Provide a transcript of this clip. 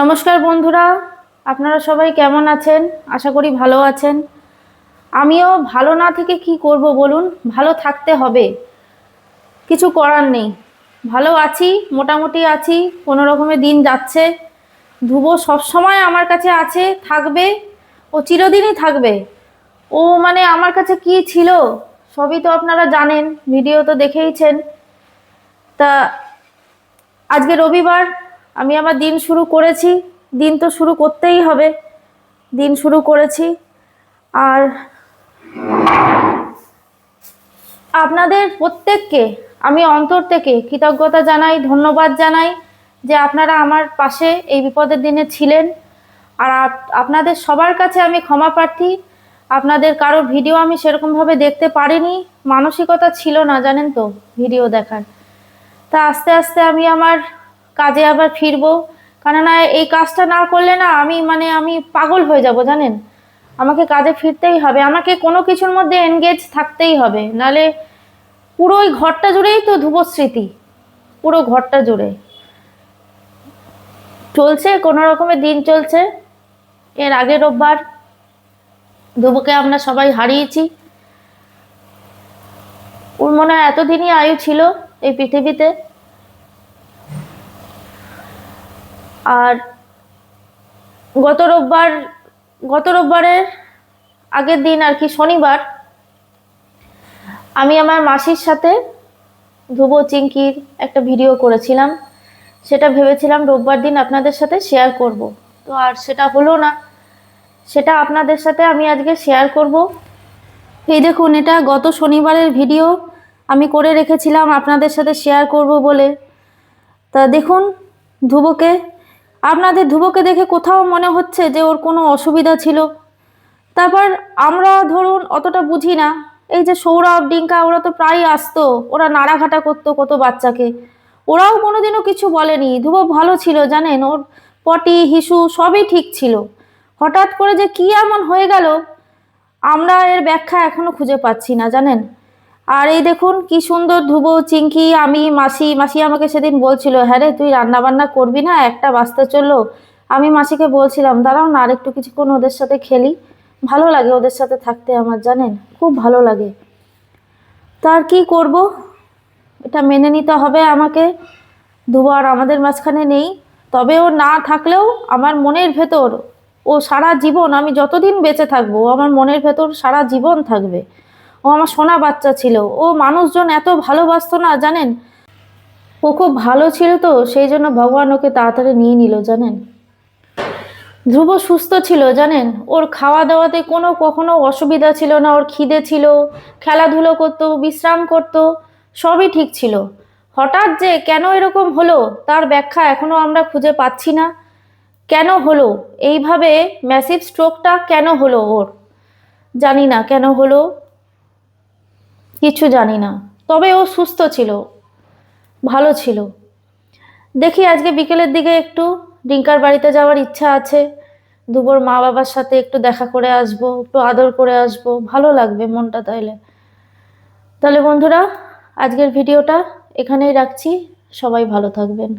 নমস্কার বন্ধুরা, আপনারা সবাই কেমন আছেন? আশা করি ভালো আছেন। আমিও ভালো না থেকে কি করব বলুন? ভালো থাকতে হবে। কিছু করার নেই। ভালো আছি, মোটামুটি আছি, কোনো রকমের দিন যাচ্ছে। ধ্রুব সবসময় আমার কাছে আছে, থাকবে ও চিরদিনই থাকবে। ও মানে আমার কাছে কি ছিল, সবই তো আপনারা জানেন, ভিডিও তো দেখেইছেন। তা আজকে রবিবার আমি আমার দিন শুরু করেছি, দিন তো শুরু করতেই হবে, দিন শুরু করেছি। আর আপনাদের প্রত্যেককে আমি অন্তর থেকে কৃতজ্ঞতা জানাই, ধন্যবাদ জানাই যে আপনারা আমার পাশে এই বিপদের দিনে ছিলেন। আর আপনাদের সবার কাছে আমি ক্ষমা প্রার্থী। আপনাদের কারও ভিডিও আমি সেরকমভাবে দেখতে পারিনি, মানসিকতা ছিল না, জানেন তো, ভিডিও দেখার। তা আস্তে আস্তে আমি আমার কাজে আবার ফিরবো। কেননা এই কাজটা না করলে না আমি মানে আমি পাগল হয়ে যাব, জানেন? আমাকে কাজে ফিরতেই হবে। আমাকে কোনো কিছুর মধ্যে এনগেজ থাকতেই হবে। নালে পুরো ওই ঘরটা জুড়েই তো ধ্রুবস্মৃতি। পুরো ঘরটা জুড়ে। চলছে, কোনো রকমের দিন চলছে। এর আগের রোববার ধ্রুবকে আমরা সবাই হারিয়েছি। ওর মনে হয় এতদিনই আয়ু ছিল এই পৃথিবীতে। আর গত রোববার, গত রোববারের আগের দিন আর কি শনিবার, আমি আমার মাসির সাথে ধ্রুব চিঙ্কির একটা ভিডিও করেছিলাম। সেটা ভেবেছিলাম রোববার দিন আপনাদের সাথে শেয়ার করব। তো আর সেটা হলো না। সেটা আপনাদের সাথে আমি আজকে শেয়ার করব। এই দেখুন, এটা গত শনিবারের ভিডিও। আমি করে রেখেছিলাম আপনাদের সাথে শেয়ার করব বলে। তা দেখুন ধ্রুবকে আপনাদের ধ্রুবকে দেখে কোথাও মনে হচ্ছে যে ওর কোনো অসুবিধা ছিল। তারপর আমরা ধরুন অতটা বুঝি না। এই যে সৌরভ, ডিঙ্কা, ওরা তো প্রায় আসতো। ওরা নাড়াঘাটা করতো কত বাচ্চাকে। ওরাও কোনোদিনও কিছু বলেনি। ধ্রুব ভালো ছিল, জানেন? ওর পটি, হিসু সবই ঠিক ছিল। হঠাৎ করে যে কি এমন হয়ে গেল, আমরা এর ব্যাখ্যা এখনও খুঁজে পাচ্ছি না, জানেন? আর এই দেখুন, কি সুন্দর ধুবো চিঙ্কি আমি, মাসি মাসি আমাকে সেদিন বলছিল হ্যাঁ রে, তুই রান্না বান্না করবি না? একটা বাঁচতে চলল। আমি মাসিকে বলছিলাম, দাঁড়াও না, আরেকটু কিছুক্ষণ ওদের সাথে খেলি। ভালো লাগে ওদের সাথে থাকতে আমার, জানেন? খুব ভালো লাগে। তার কি করব? এটা মেনে নিতে হবে আমাকে। দুবার আমাদের মাঝখানে নেই। তবে ও না থাকলেও আমার মনের ভেতর, ও সারা জীবন, আমি যতদিন বেঁচে থাকব, আমার মনের ভেতর সারা জীবন থাকবে। ও আমার সোনা বাচ্চা ছিল। ও মানুষজন এত ভালোবাসতো না, জানেন? ও খুব ভালো ছিল তো, সেই জন্য ভগবান ওকে তাড়াতাড়ি নিয়ে নিল, জানেন? ধ্রুব সুস্থ ছিল, জানেন? ওর খাওয়া দাওয়াতে কোনো কখনো অসুবিধা ছিল না, ওর খিদে ছিল, খেলাধুলো করতো, বিশ্রাম করতো, সবই ঠিক ছিল। হঠাৎ যে কেন এরকম হলো, তার ব্যাখ্যা এখনও আমরা খুঁজে পাচ্ছি না। কেন হলো? এইভাবে ম্যাসিভ স্ট্রোকটা কেন হলো ওর? জানি না, কেন হলো? কিছু জানি না। তবে ও সুস্থ ছিল, ভালো ছিল। দেখি আজকে বিকেলের দিকে একটু ডিঙ্কার বাড়িতে যাওয়ার ইচ্ছা আছে। দুবোর মা বাবার সাথে একটু দেখা করে আসব, একটু আদর করে আসব। ভালো লাগবে মনটা তাইলে। তাহলে বন্ধুরা, আজকের ভিডিওটা এখানেই রাখছি। সবাই ভালো থাকবেন।